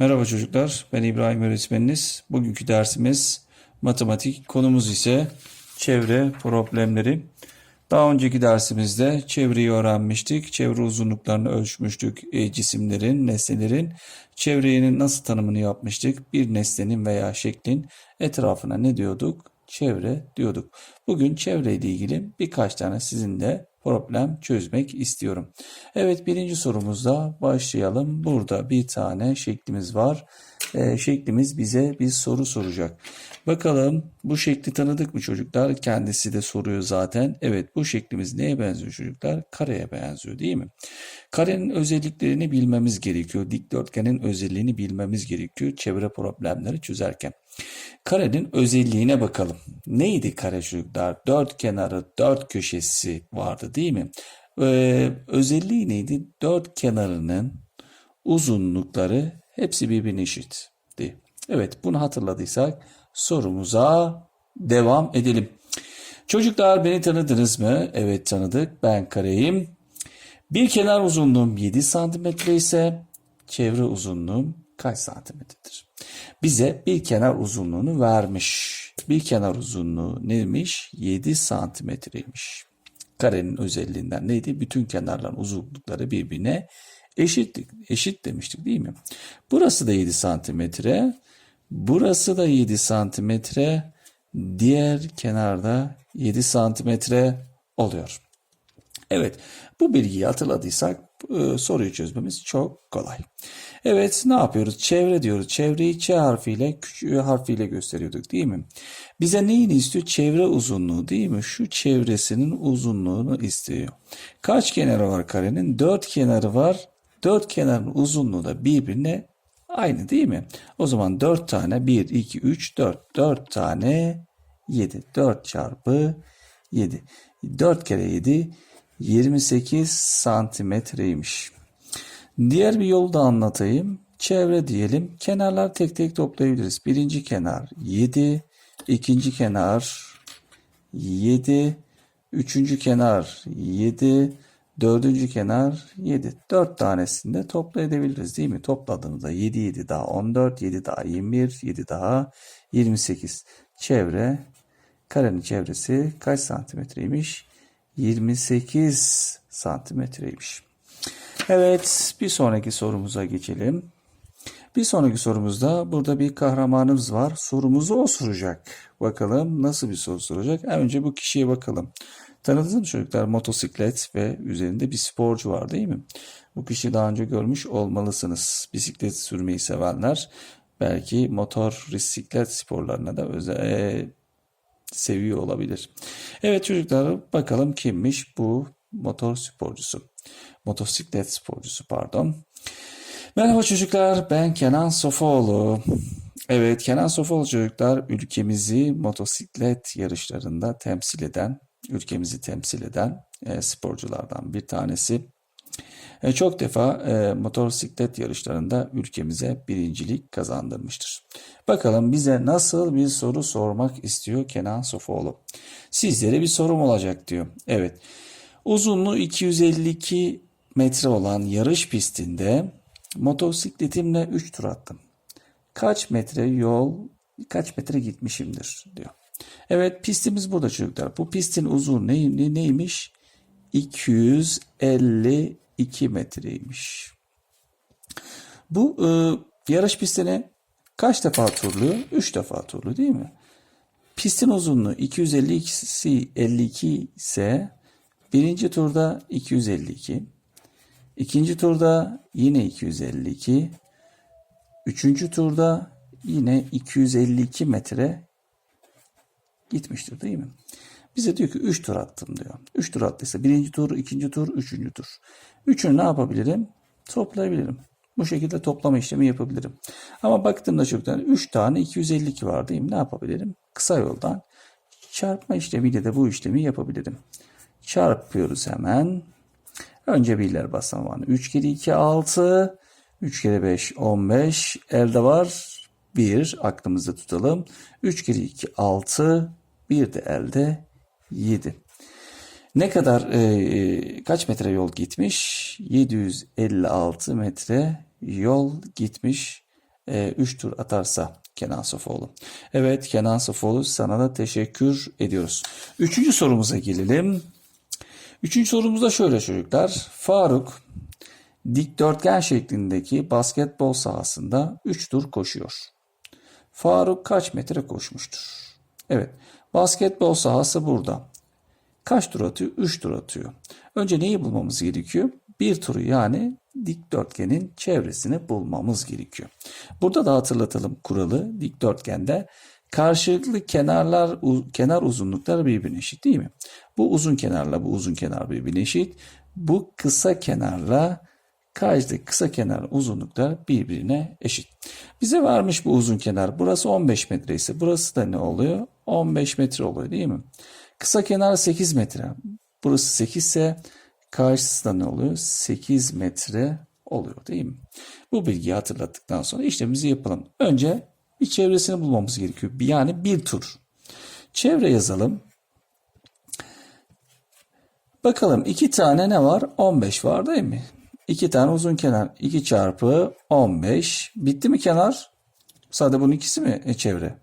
Merhaba çocuklar, ben İbrahim öğretmeniniz. Bugünkü dersimiz matematik, konumuz ise çevre problemleri. Daha önceki dersimizde çevreyi öğrenmiştik. Çevre uzunluklarını ölçmüştük e, cisimlerin, nesnelerin. Çevrenin nasıl tanımını yapmıştık? Bir nesnenin veya şeklin etrafına ne diyorduk? Çevre diyorduk. Bugün çevreyle ilgili birkaç tane sizinle problem çözmek istiyorum. Evet birinci sorumuzda başlayalım. Burada bir tane şeklimiz var. Ee, şeklimiz bize bir soru soracak. Bakalım bu şekli tanıdık mı çocuklar? Kendisi de soruyor zaten. Evet bu şeklimiz neye benziyor çocuklar? Kareye benziyor değil mi? Karenin özelliklerini bilmemiz gerekiyor. Dikdörtgenin özelliğini bilmemiz gerekiyor çevre problemleri çözerken. Karenin özelliğine bakalım. Neydi kare çocuklar? Dört kenarı, dört köşesi vardı değil mi? Ee, özelliği neydi? Dört kenarının uzunlukları hepsi birbirine eşitti. Evet bunu hatırladıysak sorumuza devam edelim. Çocuklar beni tanıdınız mı? Evet tanıdık. Ben kareyim. Bir kenar uzunluğum 7 santimetre ise çevre uzunluğum kaç santimetredir? Bize bir kenar uzunluğunu vermiş. Bir kenar uzunluğu neymiş? 7 santimetreymiş. Karenin özelliğinden neydi? Bütün kenarların uzunlukları birbirine eşit, eşit demiştik değil mi? Burası da 7 santimetre. Burası da 7 santimetre. Diğer kenarda 7 santimetre oluyor. Evet, bu bilgiyi hatırladıysak soruyu çözmemiz çok kolay. Evet, ne yapıyoruz? Çevre diyoruz. Çevreyi Ç harfiyle, küçük harfiyle gösteriyorduk değil mi? Bize neyini istiyor? Çevre uzunluğu değil mi? Şu çevresinin uzunluğunu istiyor. Kaç kenarı var karenin? Dört kenarı var. Dört kenarın uzunluğu da birbirine aynı değil mi? O zaman dört tane 1, 2, 3, 4. Dört tane 7. 4 çarpı 7. 4 kere 7 28 santimetreymiş. Diğer bir yolu da anlatayım. Çevre diyelim. Kenarlar tek tek toplayabiliriz. Birinci kenar 7, ikinci kenar 7, üçüncü kenar 7, dördüncü kenar 7. Dört tanesini de toplayabiliriz değil mi? Topladığımızda 7, 7 daha 14, 7 daha 21, 7 daha 28. Çevre, karenin çevresi kaç santimetreymiş? 28 santimetreymiş. Evet bir sonraki sorumuza geçelim. Bir sonraki sorumuzda burada bir kahramanımız var. Sorumuzu o soracak. Bakalım nasıl bir soru soracak. Önce bu kişiye bakalım. Tanıdınız mı çocuklar? Motosiklet ve üzerinde bir sporcu var değil mi? Bu kişiyi daha önce görmüş olmalısınız. Bisiklet sürmeyi sevenler belki motor bisiklet sporlarına da özel seviyor olabilir. Evet çocuklar bakalım kimmiş bu motor sporcusu. Motosiklet sporcusu pardon. Merhaba çocuklar ben Kenan Sofoğlu. Evet Kenan Sofoğlu çocuklar ülkemizi motosiklet yarışlarında temsil eden, ülkemizi temsil eden e, sporculardan bir tanesi. E, çok defa e, motosiklet yarışlarında ülkemize birincilik kazandırmıştır. Bakalım bize nasıl bir soru sormak istiyor Kenan Sofoğlu. Sizlere bir sorum olacak diyor. Evet. Uzunluğu 252 metre olan yarış pistinde motosikletimle 3 tur attım. Kaç metre yol, kaç metre gitmişimdir diyor. Evet pistimiz burada çocuklar. Bu pistin uzunluğu ne, neymiş? 252 metreymiş. Bu e, yarış pistine kaç defa turluyor? 3 defa turluyor değil mi? Pistin uzunluğu 252 52 ise birinci turda 252, ikinci turda yine 252, üçüncü turda yine 252 metre gitmiştir değil mi? Bize diyor ki 3 tur attım diyor. 3 tur attıysa birinci tur, ikinci tur, üçüncü tur. Üçünü ne yapabilirim? Toplayabilirim. Bu şekilde toplama işlemi yapabilirim. Ama baktığımda çocuklar 3 tane 252 var değil mi? Ne yapabilirim? Kısa yoldan çarpma işlemiyle de bu işlemi yapabilirim. Çarpıyoruz hemen. Önce birler basamağını. 3 kere 2 6. 3 kere 5 15. Elde var 1. Aklımızda tutalım. 3 kere 2 6. Bir de elde 7. Ne kadar e, kaç metre yol gitmiş? 756 metre yol gitmiş. 3 tur atarsa Kenan Sofoğlu. Evet Kenan Sofoğlu sana da teşekkür ediyoruz. Üçüncü sorumuza gelelim. Üçüncü sorumuzda şöyle çocuklar. Faruk dikdörtgen şeklindeki basketbol sahasında 3 tur koşuyor. Faruk kaç metre koşmuştur? Evet. Basketbol sahası burada. Kaç tur atıyor? 3 tur atıyor. Önce neyi bulmamız gerekiyor? Bir turu yani dikdörtgenin çevresini bulmamız gerekiyor. Burada da hatırlatalım kuralı dikdörtgende karşılıklı kenarlar kenar uzunlukları birbirine eşit değil mi? Bu uzun kenarla bu uzun kenar birbirine eşit. Bu kısa kenarla karşıdaki kısa kenar uzunluklar birbirine eşit. Bize vermiş bu uzun kenar. Burası 15 metre ise burası da ne oluyor? 15 metre oluyor değil mi? Kısa kenar 8 metre. Burası 8 ise karşısı da ne oluyor? 8 metre oluyor değil mi? Bu bilgiyi hatırlattıktan sonra işlemimizi yapalım. Önce bir çevresini bulmamız gerekiyor. Yani bir tur. Çevre yazalım. Bakalım iki tane ne var? 15 var değil mi? İki tane uzun kenar. 2 çarpı 15. Bitti mi kenar? Sadece bunun ikisi mi e, çevre?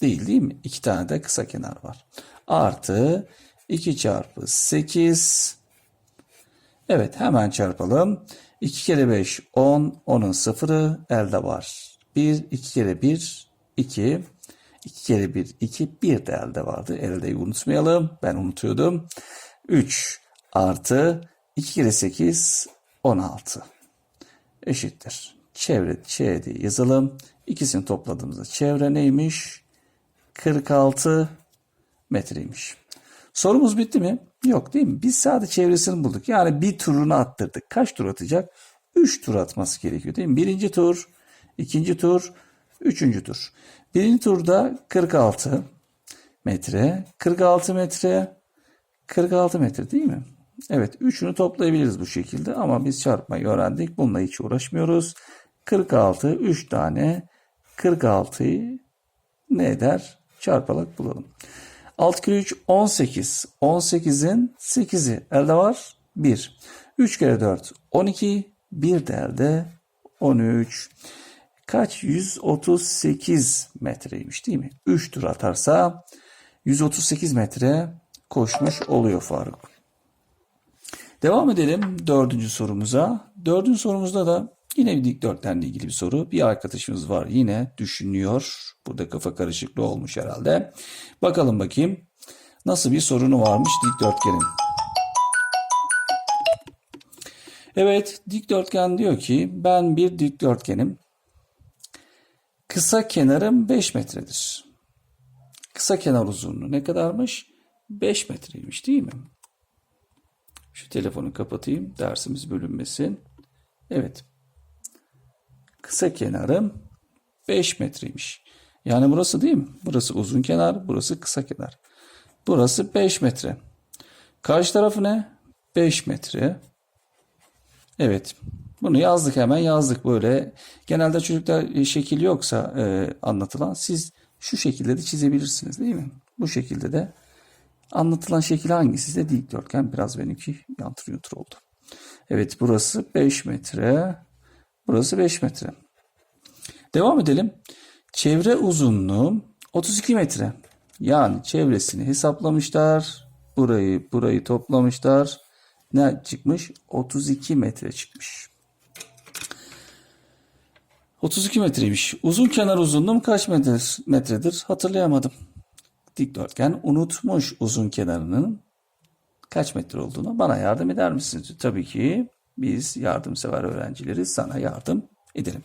Değil değil mi? İki tane de kısa kenar var. Artı 2 çarpı 8. Evet hemen çarpalım. 2 kere 5 10. 10'un sıfırı elde var. 1, 2 kere 1 2. 2 kere 1 2. 1 de elde vardı. Eldeyi unutmayalım. Ben unutuyordum. 3 artı 2 kere 8 16 eşittir. Çevre Ç diye yazalım. İkisini topladığımızda çevre neymiş? 46 metreymiş. Sorumuz bitti mi? Yok değil mi? Biz sadece çevresini bulduk. Yani bir turunu attırdık. Kaç tur atacak? 3 tur atması gerekiyor değil mi? Birinci tur, ikinci tur, üçüncü tur. Birinci turda 46 metre, 46 metre, 46 metre değil mi? Evet, üçünü toplayabiliriz bu şekilde ama biz çarpmayı öğrendik. Bununla hiç uğraşmıyoruz. 46, 3 tane 46'yı ne eder? Çarparak bulalım. 6 kere 3 18. 18'in 8'i elde var 1. 3 kere 4 12. 1 de elde 13. Kaç? 138 metreymiş değil mi? 3 tur atarsa 138 metre koşmuş oluyor Faruk. Devam edelim dördüncü sorumuza. Dördüncü sorumuzda da yine bir dikdörtgenle ilgili bir soru. Bir arkadaşımız var yine düşünüyor. Burada kafa karışıklığı olmuş herhalde. Bakalım bakayım nasıl bir sorunu varmış dikdörtgenin. Evet dikdörtgen diyor ki ben bir dikdörtgenim. Kısa kenarım 5 metredir. Kısa kenar uzunluğu ne kadarmış? 5 metreymiş değil mi? Şu telefonu kapatayım. Dersimiz bölünmesin. Evet. Kısa kenarım 5 metreymiş. Yani burası değil mi? Burası uzun kenar, burası kısa kenar. Burası 5 metre. Karşı tarafı ne? 5 metre. Evet. Bunu yazdık hemen yazdık böyle. Genelde çocuklar e, şekil yoksa e, anlatılan siz şu şekilde de çizebilirsiniz değil mi? Bu şekilde de Anlatılan şekil hangisi ise dikdörtgen. Biraz benimki yantır yuntur oldu. Evet burası 5 metre. Burası 5 metre. Devam edelim. Çevre uzunluğu 32 metre. Yani çevresini hesaplamışlar. Burayı burayı toplamışlar. Ne çıkmış? 32 metre çıkmış. 32 metreymiş. Uzun kenar uzunluğum kaç metre, metredir? Hatırlayamadım dikdörtgen unutmuş uzun kenarının kaç metre olduğunu bana yardım eder misiniz? Tabii ki biz yardımsever öğrencileriz sana yardım edelim.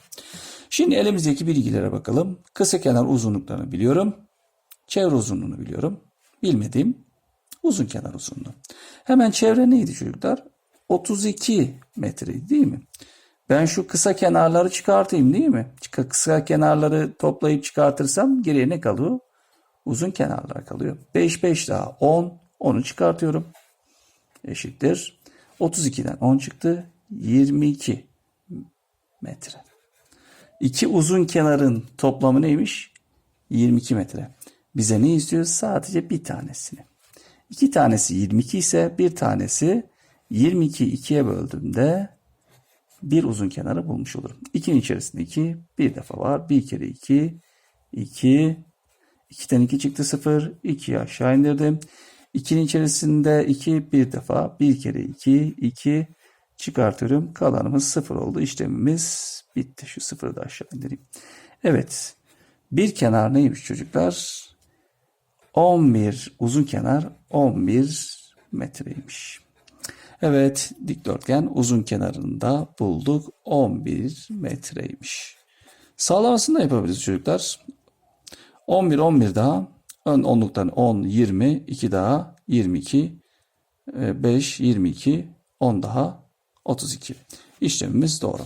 Şimdi elimizdeki bilgilere bakalım. Kısa kenar uzunluklarını biliyorum. Çevre uzunluğunu biliyorum. Bilmediğim uzun kenar uzunluğu. Hemen çevre neydi çocuklar? 32 metreydi değil mi? Ben şu kısa kenarları çıkartayım değil mi? Kısa kenarları toplayıp çıkartırsam geriye ne kalıyor? Uzun kenarlar kalıyor. 5 5 daha 10. 10'u çıkartıyorum. Eşittir. 32'den 10 çıktı. 22 metre. İki uzun kenarın toplamı neymiş? 22 metre. Bize ne istiyor? Sadece bir tanesini. İki tanesi 22 ise bir tanesi 22 ikiye böldüğümde bir uzun kenarı bulmuş olurum. 2'nin içerisinde 2 bir defa var. 1 kere 2 2 2'den 2 çıktı 0. 2'yi aşağı indirdim. 2'nin içerisinde 2 bir defa. 1 kere 2 2 çıkartıyorum. Kalanımız 0 oldu. İşlemimiz bitti. Şu 0'ı da aşağı indireyim. Evet. Bir kenar neymiş çocuklar? 11 uzun kenar 11 metreymiş. Evet dikdörtgen uzun kenarını da bulduk. 11 metreymiş. Sağlamasını da yapabiliriz çocuklar. 11 11 daha ön onluktan 10 20 2 daha 22 5 22 10 daha 32. İşlemimiz doğru.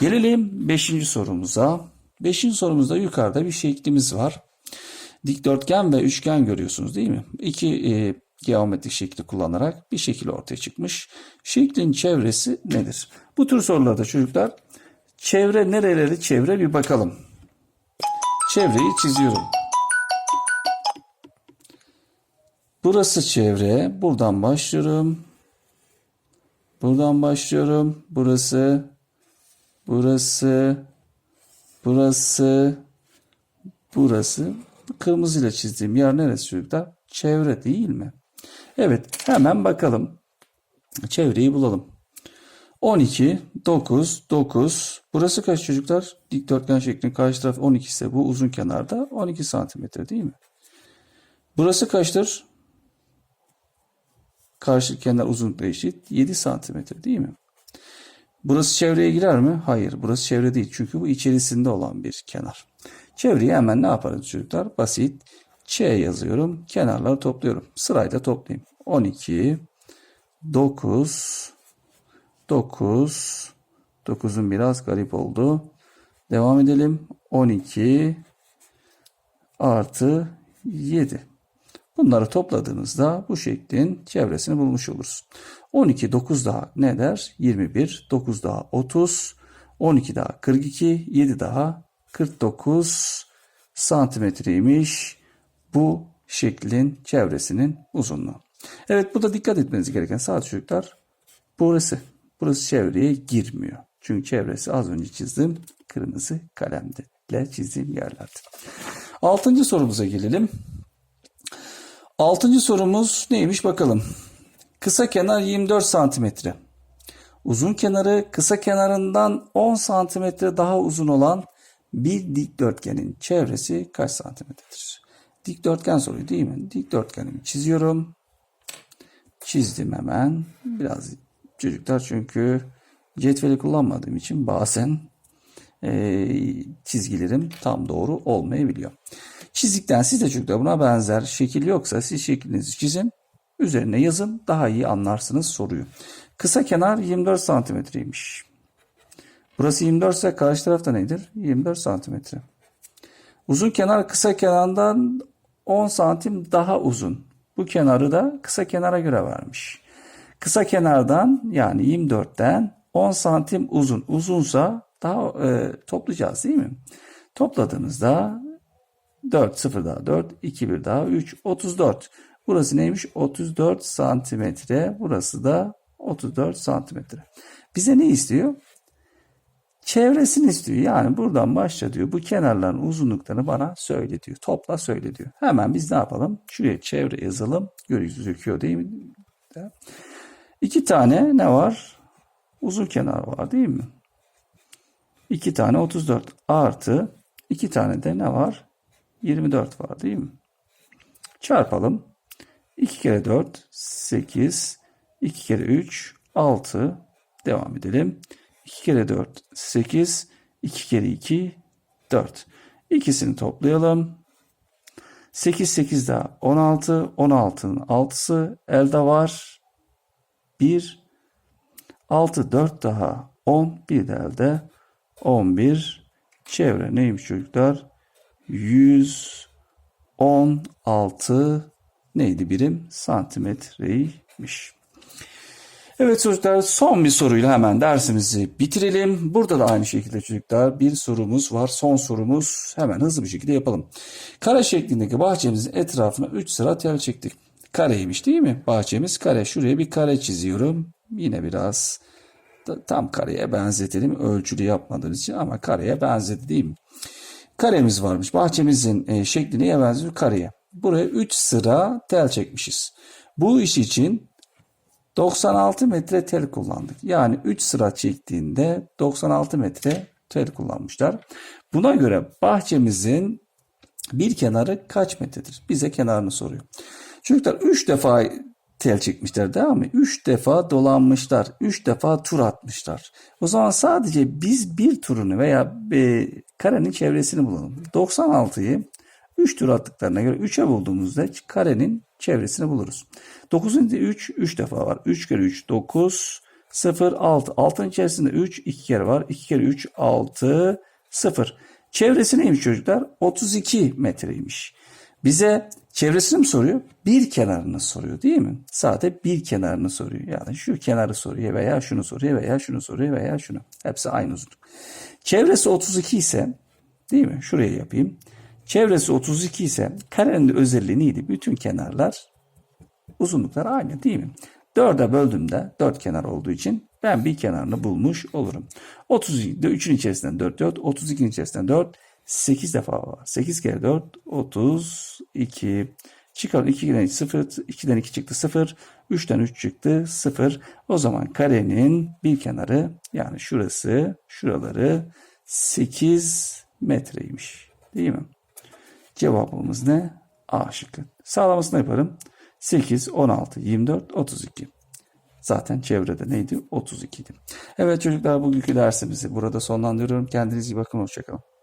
Gelelim 5. sorumuza. 5. sorumuzda yukarıda bir şeklimiz var. Dikdörtgen ve üçgen görüyorsunuz değil mi? İki e, geometrik şekli kullanarak bir şekil ortaya çıkmış. Şeklin çevresi nedir? Bu tür sorularda çocuklar çevre nereleri çevre bir bakalım. Çevreyi çiziyorum. Burası çevre. Buradan başlıyorum. Buradan başlıyorum. Burası, burası, burası, burası. Bu kırmızıyla çizdiğim yer neresi çocuklar? Çevre değil mi? Evet hemen bakalım. Çevreyi bulalım. 12, 9, 9. Burası kaç çocuklar? Dikdörtgen şeklinin karşı tarafı 12 ise bu uzun kenarda 12 santimetre değil mi? Burası kaçtır? Karşı kenar uzunlukla eşit 7 santimetre değil mi? Burası çevreye girer mi? Hayır. Burası çevre değil. Çünkü bu içerisinde olan bir kenar. Çevreyi hemen ne yaparız çocuklar? Basit. Ç yazıyorum. Kenarları topluyorum. Sırayla toplayayım. 12, 9, 9, 9'un biraz garip oldu. Devam edelim. 12 artı 7. Bunları topladığınızda bu şeklin çevresini bulmuş oluruz. 12 9 daha ne der? 21 9 daha 30 12 daha 42 7 daha 49 santimetreymiş bu şeklin çevresinin uzunluğu. Evet burada dikkat etmeniz gereken sadece çocuklar burası. Burası çevreye girmiyor. Çünkü çevresi az önce çizdiğim kırmızı kalemle çizdiğim yerlerdi. Altıncı sorumuza gelelim. Altıncı sorumuz neymiş bakalım. Kısa kenar 24 santimetre. Uzun kenarı kısa kenarından 10 santimetre daha uzun olan bir dikdörtgenin çevresi kaç santimetredir? Dikdörtgen soruyu değil mi? Dikdörtgenimi çiziyorum. Çizdim hemen. Biraz çocuklar çünkü cetveli kullanmadığım için bazen e, çizgilerim tam doğru olmayabiliyor. Çizdikten siz de çocuklar buna benzer şekil yoksa siz şeklinizi çizin. Üzerine yazın daha iyi anlarsınız soruyu. Kısa kenar 24 santimetreymiş. Burası 24 ise karşı tarafta nedir? 24 santimetre. Uzun kenar kısa kenardan 10 santim daha uzun. Bu kenarı da kısa kenara göre vermiş. Kısa kenardan yani 24'ten 10 santim uzun. Uzunsa daha e, toplayacağız değil mi? Topladığımızda 4 0 daha 4 2 1 daha 3 34. Burası neymiş? 34 santimetre. Burası da 34 santimetre. Bize ne istiyor? Çevresini istiyor. Yani buradan başla diyor. Bu kenarların uzunluklarını bana söyle diyor. Topla söyle diyor. Hemen biz ne yapalım? Şuraya çevre yazalım. Gözüküyor değil mi? İki tane ne var? Uzun kenar var değil mi? İki tane 34 artı iki tane de ne var? 24 var değil mi? Çarpalım. 2 kere 4 8 2 kere 3 6 devam edelim. 2 kere 4 8 2 kere 2 4 İkisini toplayalım. 8 8 daha 16 16'nın 6'sı elde var. 1 6 4 daha 10 bir de elde 11 çevre neymiş çocuklar? 116 neydi birim? Santimetreymiş. Evet çocuklar son bir soruyla hemen dersimizi bitirelim. Burada da aynı şekilde çocuklar bir sorumuz var. Son sorumuz hemen hızlı bir şekilde yapalım. Kare şeklindeki bahçemizin etrafına 3 sıra tel çektik. Kareymiş değil mi? Bahçemiz kare. Şuraya bir kare çiziyorum. Yine biraz tam kareye benzetelim. Ölçülü yapmadığımız için ama kareye benzedi değil mi? Karemiz varmış. Bahçemizin e, şekli neye benziyor? Kareye. Buraya 3 sıra tel çekmişiz. Bu iş için 96 metre tel kullandık. Yani 3 sıra çektiğinde 96 metre tel kullanmışlar. Buna göre bahçemizin bir kenarı kaç metredir? Bize kenarını soruyor. Çocuklar 3 defa tel çekmişler değil mi? 3 defa dolanmışlar. 3 defa tur atmışlar. O zaman sadece biz bir turunu veya e, karenin çevresini bulalım. 96'yı 3 tur attıklarına göre 3'e bulduğumuzda karenin çevresini buluruz. 9'un 3, 3 defa var. 3 kere 3, 9, 0, 6. 6'nın içerisinde 3, 2 kere var. 2 kere 3, 6, 0. Çevresi neymiş çocuklar? 32 metreymiş. Bize çevresini mi soruyor? Bir kenarını soruyor değil mi? Sadece bir kenarını soruyor. Yani şu kenarı soruyor veya şunu soruyor veya şunu soruyor veya şunu. Hepsi aynı uzunluk. Çevresi 32 ise değil mi? Şuraya yapayım. Çevresi 32 ise karenin özelliği neydi? Bütün kenarlar uzunluklar aynı değil mi? 4'e böldüğümde 4 kenar olduğu için ben bir kenarını bulmuş olurum. 32'de 3'ün içerisinden 4 4, 32'nin içerisinden 4, 8 defa var. 8 kere 4, 32. Çıkarın 2'den 0, 2'den 2 çıktı 0, 3'ten 3 çıktı 0. O zaman karenin bir kenarı yani şurası, şuraları 8 metreymiş. Değil mi? Cevabımız ne? A şıkkı. Sağlamasını yaparım. 8, 16, 24, 32. Zaten çevrede neydi? 32 idi. Evet çocuklar bugünkü dersimizi burada sonlandırıyorum. Kendinize iyi bakın. Hoşçakalın.